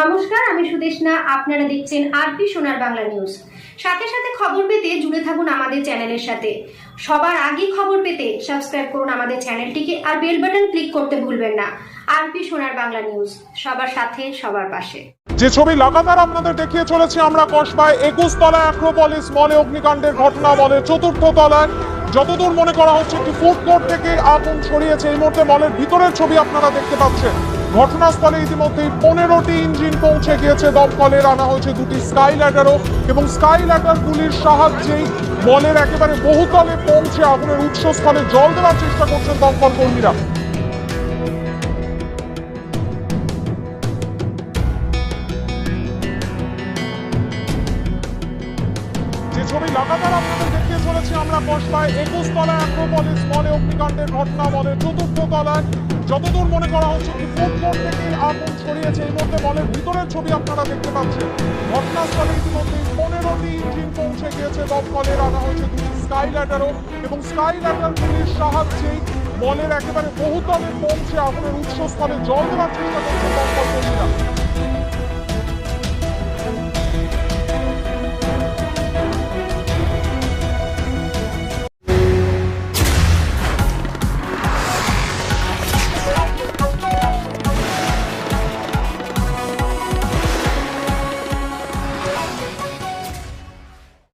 নমস্কার, আমি সুদেশনা, আপনারা দেখছেন আরপি সোনার বাংলা নিউজ। সাথে সাথে খবর পেতে জুড়ে থাকুন আমাদের চ্যানেলের সাথে। সবার আগে খবর পেতে সাবস্ক্রাইব করুন আমাদের চ্যানেলটিকে আর বেল বাটন ক্লিক করতে ভুলবেন না। আরপি সোনার বাংলা নিউজ, সবার সাথে, সবার পাশে। যে ছবি লাগাতার আপনাদের দেখিয়ে চলেছি আমরা কসবায় একুশ তলায় অ্যাক্রোপলিস মলে অগ্নিকাণ্ডের ঘটনা বলে চতুর্থ তলায়। যতদূর মনে করা হচ্ছে একটি ফুড কোর্ট থেকে আগুন ছড়িয়েছে। এই মুহূর্তে মলের ভিতরের ছবি আপনারা দেখতে পাচ্ছেন। ঘটনাস্থলে ইতিমধ্যেই পনেরোটি ইঞ্জিন পৌঁছে গিয়েছে। দমকলের আনা হয়েছে দুটি স্কাই ল্যাডারও এবং স্কাই ল্যাডারগুলির সাহায্যেই মলের একেবারে বহুতলে পৌঁছে আগুনের উৎসস্থলে জল দেওয়ার চেষ্টা করছেন দমকল কর্মীরা। ছবি চলেছি আমরা কসবায় একুশ তলায় অ্যাক্রোপলিস মলে অগ্নিকাণ্ডের ঘটনা বলে চতুর্থ তলায় যতদূর মনে করা হচ্ছে কি ফুড থেকে আগুন ছড়িয়েছে, এই মধ্যে মলের ভিতরের ছবি আপনারা দেখতে পাচ্ছেন। ঘটনাস্থলে ইতিমধ্যে পনেরোটি ইঞ্জিন পৌঁছে গিয়েছে দমকলে রাখা হয়েছে দুটি স্কাই ল্যাটারও এবং স্কাই ল্যাটারগুলির সাহায্যেই মলের একেবারে বহুতলে পৌঁছে আগুনের উৎসস্থলে জল দেওয়ার চেষ্টা করছে দমকল কর্মীরা।